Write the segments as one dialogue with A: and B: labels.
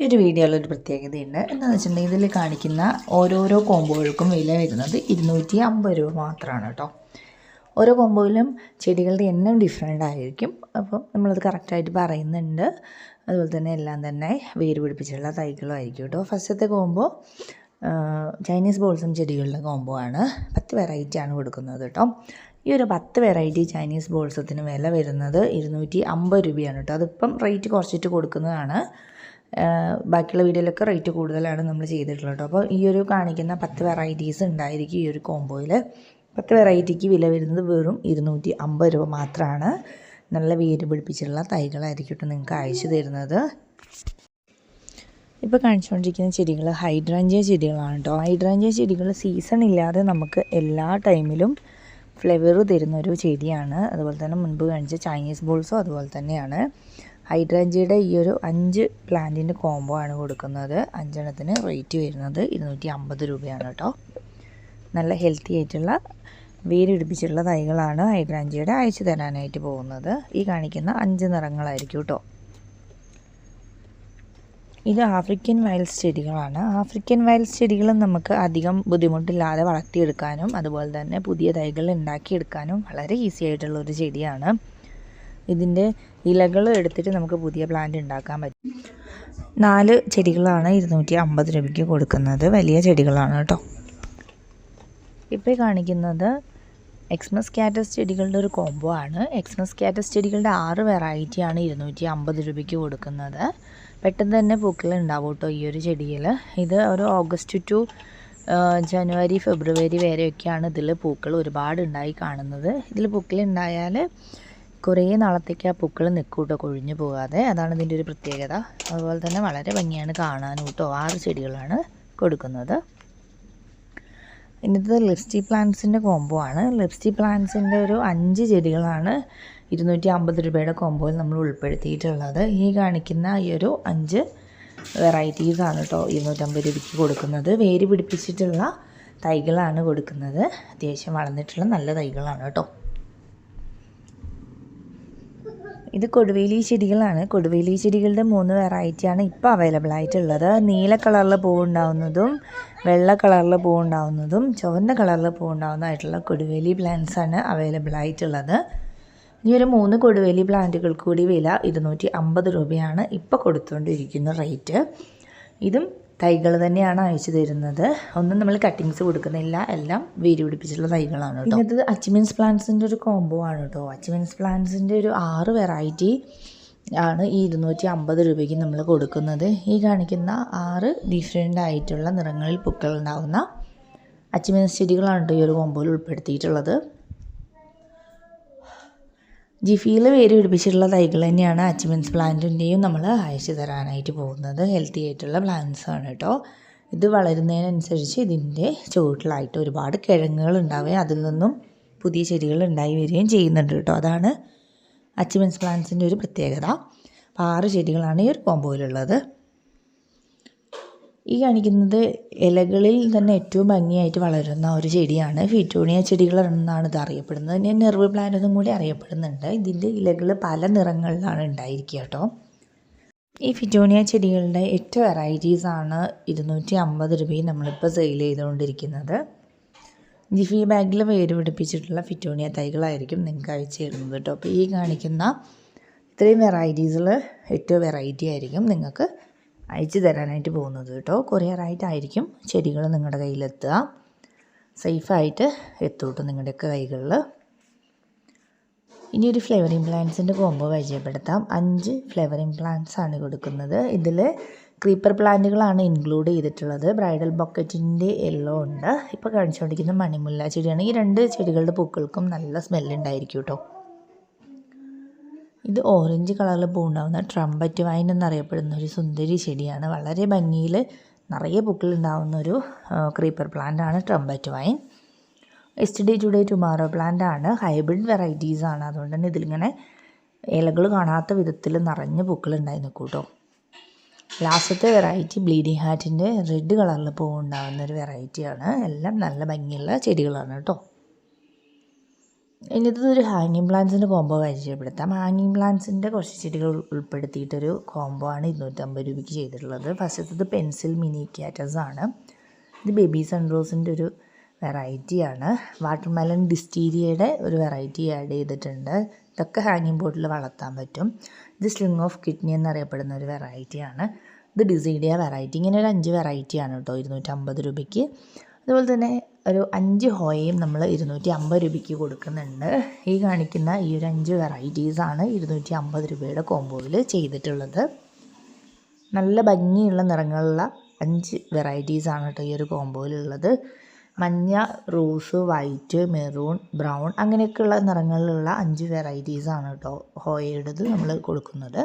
A: ഈ ഒരു വീഡിയോയിലൊരു പ്രത്യേകതയുണ്ട്. എന്താണെന്ന് വെച്ചിട്ടുണ്ടെങ്കിൽ ഇതിൽ കാണിക്കുന്ന ഓരോരോ കോമ്പോകൾക്കും വില വരുന്നത് ഇരുന്നൂറ്റി അമ്പത് രൂപ മാത്രമാണ് കേട്ടോ. ഓരോ കോമ്പോയിലും ചെടികളുടെ എണ്ണം ഡിഫറെന്റ് ആയിരിക്കും. അപ്പം നമ്മളത് കറക്റ്റായിട്ട് പറയുന്നുണ്ട്. അതുപോലെ തന്നെ എല്ലാം തന്നെ വേര് പിടിപ്പിച്ചുള്ള തൈകളും ആയിരിക്കും കേട്ടോ. ഫസ്റ്റത്തെ കോമ്പോ ചൈനീസ് ബോൾസം ചെടികളുടെ കോമ്പോ ആണ്. പത്ത് വെറൈറ്റി ആണ് കൊടുക്കുന്നത് കേട്ടോ. ഈ ഒരു പത്ത് വെറൈറ്റി ചൈനീസ് ബോൾസത്തിന് വില വരുന്നത് ഇരുന്നൂറ്റി അമ്പത് രൂപയാണ് കേട്ടോ. അതിപ്പം റേറ്റ് കുറച്ചിട്ട് കൊടുക്കുന്നതാണ്. ബാക്കിയുള്ള വീഡിയോയിലൊക്കെ റേറ്റ് കൂടുതലാണ് നമ്മൾ ചെയ്തിട്ടുള്ളത് കേട്ടോ. അപ്പോൾ ഈ ഒരു കാണിക്കുന്ന പത്ത് വെറൈറ്റീസ് ഉണ്ടായിരിക്കും ഈ ഒരു കോംബോയിൽ. പത്ത് വെറൈറ്റിക്ക് വില വരുന്നത് വെറും ഇരുന്നൂറ്റി അമ്പത് രൂപ മാത്രമാണ്. നല്ല വേര് പിടിപ്പിച്ചിട്ടുള്ള തൈകളായിരിക്കും കേട്ടോ നിങ്ങൾക്ക് അയച്ചു തരുന്നത്. ഇപ്പോൾ കാണിച്ചുകൊണ്ടിരിക്കുന്ന ചെടികൾ ഹൈഡ്രാഞ്ചിയ ചെടികളാണ് കേട്ടോ. ഹൈഡ്രാഞ്ചിയ ചെടികൾ സീസൺ ഇല്ലാതെ നമുക്ക് എല്ലാ ടൈമിലും ഫ്ലേവർ തരുന്നൊരു ചെടിയാണ്. അതുപോലെ തന്നെ മുൻപ് കാണിച്ച ചൈനീസ് ബോൾസും അതുപോലെ തന്നെയാണ്. ഹൈഡ്രാഞ്ചിയുടെ ഈ ഒരു അഞ്ച് പ്ലാന്റിന്റെ കോംബോ ആണ് കൊടുക്കുന്നത്. അഞ്ചെണ്ണത്തിന് റേറ്റ് വരുന്നത് ഇരുന്നൂറ്റി അമ്പത് രൂപയാണ് കേട്ടോ. നല്ല ഹെൽത്തി ആയിട്ടുള്ള വേരിടിപ്പിച്ചുള്ള തൈകളാണ് ഹൈഡ്രാഞ്ചിയുടെ അയച്ചു തരാനായിട്ട് പോകുന്നത്. ഈ കാണിക്കുന്ന അഞ്ച് നിറങ്ങളായിരിക്കും കേട്ടോ. ഇത് ആഫ്രിക്കൻ വയൽസ് ചെടികളാണ്. ആഫ്രിക്കൻ വയൽസ് ചെടികളും നമുക്ക് അധികം ബുദ്ധിമുട്ടില്ലാതെ വളർത്തിയെടുക്കാനും അതുപോലെ തന്നെ പുതിയ തൈകൾ ഉണ്ടാക്കിയെടുക്കാനും വളരെ ഈസി ആയിട്ടുള്ള ഒരു ചെടിയാണ്. ഇതിന്റെ ഇലകൾ എടുത്തിട്ട് നമുക്ക് പുതിയ പ്ലാന്റ് ഉണ്ടാക്കാൻ പറ്റും. നാല് ചെടികളാണ് ഇരുന്നൂറ്റി അമ്പത് രൂപയ്ക്ക് കൊടുക്കുന്നത്. വലിയ ചെടികളാണ് കേട്ടോ. ഇപ്പോൾ കാണിക്കുന്നത് എക്സ്മസ് കാറ്റസ് ചെടികളുടെ ഒരു കോംബോ ആണ്. എക്സ്മസ് കാറ്റസ് ചെടികളുടെ ആറ് വെറൈറ്റിയാണ് ഇരുന്നൂറ്റി അമ്പത് രൂപയ്ക്ക് കൊടുക്കുന്നത്. പെട്ടെന്ന് തന്നെ പൂക്കൾ ഉണ്ടാവും കേട്ടോ ഈ ഒരു ചെടിയിൽ ഇത് ഒരു ഓഗസ്റ്റ് ടു ജനുവരി ഫെബ്രുവരി വരെയൊക്കെയാണ് ഇതിൽ പൂക്കൾ ഒരുപാട് ഉണ്ടായി കാണുന്നത്. ഇതിൽ പൂക്കൾ ഉണ്ടായാൽ കുറേ നാളത്തേക്ക് ആ പൂക്കൾ നിൽക്കും കേട്ടോ കൊഴിഞ്ഞു പോകാതെ. അതാണ് ഇതിന്റെ ഒരു പ്രത്യേകത. അതുപോലെ തന്നെ വളരെ ഭംഗിയാണ് കാണാനും കേട്ടോ ആറ് ചെടികളാണ് കൊടുക്കുന്നത്. ഇന്നത്തെ ലിപ്സ്റ്റി പ്ലാന്റ്സിന്റെ കോംബോ ആണ്. ലിപ്സ്റ്റി പ്ലാന്റ്സിന്റെ ഒരു അഞ്ച് ചെടികളാണ് ഇരുന്നൂറ്റി അമ്പത് രൂപയുടെ കോംബോയിൽ നമ്മൾ ഉൾപ്പെടുത്തിയിട്ടുള്ളത്. ഈ കാണിക്കുന്ന ഈ ഒരു അഞ്ച് വെറൈറ്റീസാണ് കേട്ടോ ഇരുന്നൂറ്റമ്പത് രൂപയ്ക്ക് കൊടുക്കുന്നത്. വേര് പിടിപ്പിച്ചിട്ടുള്ള തൈകളാണ് കൊടുക്കുന്നത്. അത്യാവശ്യം വളർന്നിട്ടുള്ള നല്ല തൈകളാണ് കേട്ടോ ഇത് കൊടുവേലി ചെടികളാണ്. കൊടുവേലി ചെടികളുടെ മൂന്ന് വെറൈറ്റിയാണ് ഇപ്പോൾ അവൈലബിൾ ആയിട്ടുള്ളത്. നീല കളറിൽ പൂവുണ്ടാവുന്നതും വെള്ള കളറിൽ പൂവുണ്ടാവുന്നതും ചുവന്ന കളറിൽ പൂവുണ്ടാവുന്നതായിട്ടുള്ള കൊടുവേലി പ്ലാന്റ്സ് ആണ് അവൈലബിൾ ആയിട്ടുള്ളത്. ഇനി ഒരു മൂന്ന് കൊടുവേലി പ്ലാന്റുകൾ കൂടി വില ഇരുന്നൂറ്റി അമ്പത് രൂപയാണ് ഇപ്പോൾ കൊടുത്തുകൊണ്ടിരിക്കുന്ന റേറ്റ് ഇതും തൈകൾ തന്നെയാണ് അയച്ചു തരുന്നത്. ഒന്നും നമ്മൾ കട്ടിങ്സ് കൊടുക്കുന്നില്ല. എല്ലാം വേര് പിടിപ്പിച്ചിട്ടുള്ള തൈകളാണ് കേട്ടോ. ഇത് അച്ചിമിൻസ് പ്ലാന്റ്സിന്റെ ഒരു കോംബോ ആണ് കേട്ടോ. അച്ചിമിൻസ് പ്ലാന്റ്സിന്റെ ഒരു ആറ് വെറൈറ്റി ആണ് ഈ ഇരുന്നൂറ്റി അമ്പത് രൂപയ്ക്ക് നമ്മൾ കൊടുക്കുന്നത്. ഈ കാണിക്കുന്ന ആറ് ഡിഫറെന്റ് ആയിട്ടുള്ള നിറങ്ങളിൽ പൂക്കൾ ഉണ്ടാകുന്ന അച്ചിമീൻസ് ചെടികളാണ് കേട്ടോ ഈ ഒരു കോംബോയിൽ ഉൾപ്പെടുത്തിയിട്ടുള്ളത്. ജിഫിയിൽ വേര് പിടിപ്പിച്ചിട്ടുള്ള തൈകൾ തന്നെയാണ് അച്ചിമെൻസ് പ്ലാന്റിന്റെയും നമ്മൾ അയച്ചു തരാനായിട്ട് പോകുന്നത്. ഹെൽത്തി ആയിട്ടുള്ള പ്ലാന്റ്സ് ആണ് കേട്ടോ ഇത് വളരുന്നതിനനുസരിച്ച് ഇതിന്റെ ചുവട്ടിലായിട്ട് ഒരുപാട് കിഴങ്ങുകൾ ഉണ്ടാവുകയും അതിൽ നിന്നും പുതിയ ചെടികൾ ഉണ്ടായി വരികയും ചെയ്യുന്നുണ്ട് കേട്ടോ അതാണ് അച്ചിമെൻസ് പ്ലാന്റ്സിന്റെ ഒരു പ്രത്യേകത. അപ്പോൾ ആറ് ചെടികളാണ് ഈ ഒരു കോമ്പോയിലുള്ളത് ഈ കാണിക്കുന്നത് ഇലകളിൽ തന്നെ ഏറ്റവും ഭംഗിയായിട്ട് വളരുന്ന ഒരു ചെടിയാണ്. ഫിറ്റോണിയ ചെടികൾ എന്നാണ് ഇത് അറിയപ്പെടുന്നത്. ഞാൻ നെർവ് പ്ലാന്റ് എന്നും കൂടി അറിയപ്പെടുന്നുണ്ട്. ഇതിന്റെ ഇലകൾ പല നിറങ്ങളിലാണ് ഉണ്ടായിരിക്കുക കേട്ടോ. ഈ ഫിറ്റോണിയ ചെടികളുടെ എട്ട് വെറൈറ്റീസാണ് ഇരുന്നൂറ്റി അമ്പത് രൂപയും നമ്മളിപ്പോൾ സെയിൽ ചെയ്തുകൊണ്ടിരിക്കുന്നത്. ജിഫി ബാഗിൽ വേര് പിടിപ്പിച്ചിട്ടുള്ള ഫിറ്റോണിയ തൈകളായിരിക്കും നിങ്ങൾക്ക് അയച്ചു തരുന്നത് കേട്ടോ. അപ്പോൾ ഈ കാണിക്കുന്ന ഇത്രയും വെറൈറ്റീസിൽ എട്ട് വെറൈറ്റി ആയിരിക്കും നിങ്ങൾക്ക് അയച്ചു തരാനായിട്ട് പോകുന്നത് കേട്ടോ. കൊറിയറായിട്ടായിരിക്കും ചെടികൾ നിങ്ങളുടെ കയ്യിലെത്തുക. സേഫായിട്ട് എത്തൂട്ടോ നിങ്ങളുടെയൊക്കെ കൈകളിൽ. ഇനി ഒരു ഫ്ലേവറിങ് പ്ലാന്റ്സിന്റെ കോംബോ പരിചയപ്പെടുത്താം. അഞ്ച് ഫ്ലേവറിങ് പ്ലാന്റ്സ് ആണ് കൊടുക്കുന്നത്. ഇതിൽ ക്രീപ്പർ പ്ലാന്റുകളാണ് ഇൻക്ലൂഡ് ചെയ്തിട്ടുള്ളത്. ബ്രൈഡൽ ബൊക്കറ്റിന്റെ യെല്ലോ ഉണ്ട്. ഇപ്പോൾ കാണിച്ചുകൊണ്ടിരിക്കുന്ന മണിമുല്ല ചെടിയാണ്. ഈ രണ്ട് ചെടികളുടെ പൂക്കൾക്കും നല്ല സ്മെല്ലുണ്ടായിരിക്കും കേട്ടോ ഇത് ഓറഞ്ച് കളറിൽ പൂണ്ടാവുന്ന ട്രംബറ്റ് വൈൻ എന്നറിയപ്പെടുന്ന ഒരു സുന്ദരി ചെടിയാണ്. വളരെ ഭംഗിയിൽ നിറയെ പൂക്കൾ ഉണ്ടാവുന്ന ഒരു ക്രീപ്പർ പ്ലാന്റ് ആണ് trumpet vine. Yesterday today tomorrow plant ആണ്. ഹൈബ്രിഡ് വെറൈറ്റീസ് ആണ്. അതുകൊണ്ട് തന്നെ ഇതിലിങ്ങനെ ഇലകൾ കാണാത്ത വിധത്തിൽ നിറഞ്ഞ പൂക്കൾ ഉണ്ടായി നിൽക്കും കേട്ടോ. ലാസ്റ്റത്തെ വെറൈറ്റി ബ്ലീഡിങ് ഹാറ്റിന്റെ റെഡ് കളറിൽ പൂവുണ്ടാകുന്ന ഒരു വെറൈറ്റിയാണ് എല്ലാം നല്ല ഭംഗിയുള്ള ചെടികളാണ് കേട്ടോ. ഇനിയിത് ഒരു ഹാങ്ങിങ് പ്ലാന്റ്സിന്റെ കോംബോ പരിചയപ്പെടുത്താം. ഹാങ്ങിങ് പ്ലാന്റ്സിന്റെ കുറച്ച് ചെടികൾ ഉൾ- ഉൾപ്പെടുത്തിയിട്ടൊരു കോംബോ ആണ് ഇരുന്നൂറ്റമ്പത് രൂപയ്ക്ക് ചെയ്തിട്ടുള്ളത്. ഫസ്റ്റത്തത് പെൻസിൽ മിനി ക്യാറ്റസ് ആണ്. ഇത് ബേബി സൺറോസിന്റെ ഒരു വെറൈറ്റിയാണ് വാട്ടർമെലൺ ഡിസ്റ്റീരിയയുടെ ഒരു വെറൈറ്റി ആഡ് ചെയ്തിട്ടുണ്ട്. ഇതൊക്കെ ഹാങ്ങിങ് ബോട്ടിൽ വളർത്താൻ പറ്റും. ഇത് സ്ലിങ് ഓഫ് കിഡ്നി എന്നറിയപ്പെടുന്ന ഒരു വെറൈറ്റിയാണ് ഇത് ഡിസൈഡിയ വെറൈറ്റി ഇങ്ങനെ ഒരു അഞ്ച് വെറൈറ്റിയാണ് കേട്ടോ ഇരുന്നൂറ്റമ്പത് രൂപയ്ക്ക്. അതുപോലെ തന്നെ ഒരു അഞ്ച് ഹോയയും നമ്മൾ ഇരുന്നൂറ്റി അമ്പത് രൂപയ്ക്ക് കൊടുക്കുന്നുണ്ട്. ഈ കാണിക്കുന്ന ഈ ഒരു അഞ്ച് വെറൈറ്റീസാണ് ഇരുന്നൂറ്റി അമ്പത് രൂപയുടെ കോമ്പോയിൽ ചെയ്തിട്ടുള്ളത്. നല്ല ഭംഗിയുള്ള നിറങ്ങളുള്ള അഞ്ച് വെറൈറ്റീസാണ് കേട്ടോ ഈ ഒരു കോമ്പോയിലുള്ളത് മഞ്ഞ റോസ് വൈറ്റ് മെറൂൺ ബ്രൗൺ അങ്ങനെയൊക്കെയുള്ള നിറങ്ങളിലുള്ള അഞ്ച് വെറൈറ്റീസാണ് കേട്ടോ ഹോയയുടേത് നമ്മൾ കൊടുക്കുന്നത്.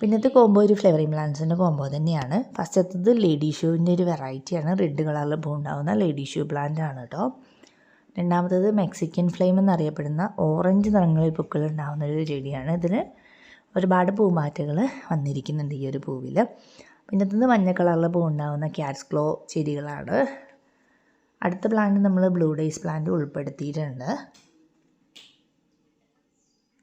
A: പിന്നത്തെ കോംബോ ഒരു ഫ്ലേവറിംഗ് പ്ലാന്റ്സിന്റെ കോംബോ തന്നെയാണ്. ഫസ്റ്റത്തത് ലേഡി ഷൂവിന്റെ ഒരു വെറൈറ്റിയാണ് റെഡ് കളറിൽ പൂ ഉണ്ടാകുന്ന ലേഡി ഷൂ പ്ലാന്റ് ആണ് കേട്ടോ രണ്ടാമത്തത് മെക്സിക്കൻ ഫ്ലെയിം എന്നറിയപ്പെടുന്ന ഓറഞ്ച് നിറങ്ങളിൽ പൂക്കൾ ഉണ്ടാകുന്ന ഒരു ചെടിയാണ്. ഇതിന് ഒരുപാട് പൂമാറ്റകൾ വന്നിരിക്കുന്നുണ്ട് ഈ ഒരു പൂവിൽ പിന്നത്തത് മഞ്ഞ കളറിൽ പൂ ഉണ്ടാകുന്ന ക്യാറ്റ്സ് ക്ലോ ചെടികളാണ്. അടുത്ത പ്ലാന്റ് നമ്മൾ ബ്ലൂ ഡേയ്സ് പ്ലാന്റ് ഉൾപ്പെടുത്തിയിട്ടുണ്ട്.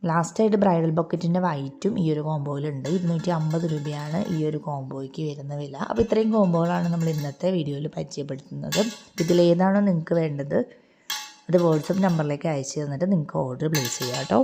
A: ലാസ്റ്റായിട്ട് ബ്രൈഡൽ ബക്കറ്റിന്റെ വൈറ്റും ഈ ഒരു കോംബോയിലുണ്ട് ഇരുന്നൂറ്റി അമ്പത് രൂപയാണ് ഈ ഒരു കോംബോയ്ക്ക് വരുന്ന വില. അപ്പോൾ ഇത്രയും കോംബോകളാണ് നമ്മൾ ഇന്നത്തെ വീഡിയോയിൽ പരിചയപ്പെടുത്തുന്നത്. ഇതിലേതാണോ നിങ്ങൾക്ക് വേണ്ടത് അത് വാട്സപ്പ് നമ്പറിലേക്ക് അയച്ചു തന്നിട്ട് നിങ്ങൾക്ക് ഓർഡർ പ്ലേസ് ചെയ്യാം കേട്ടോ.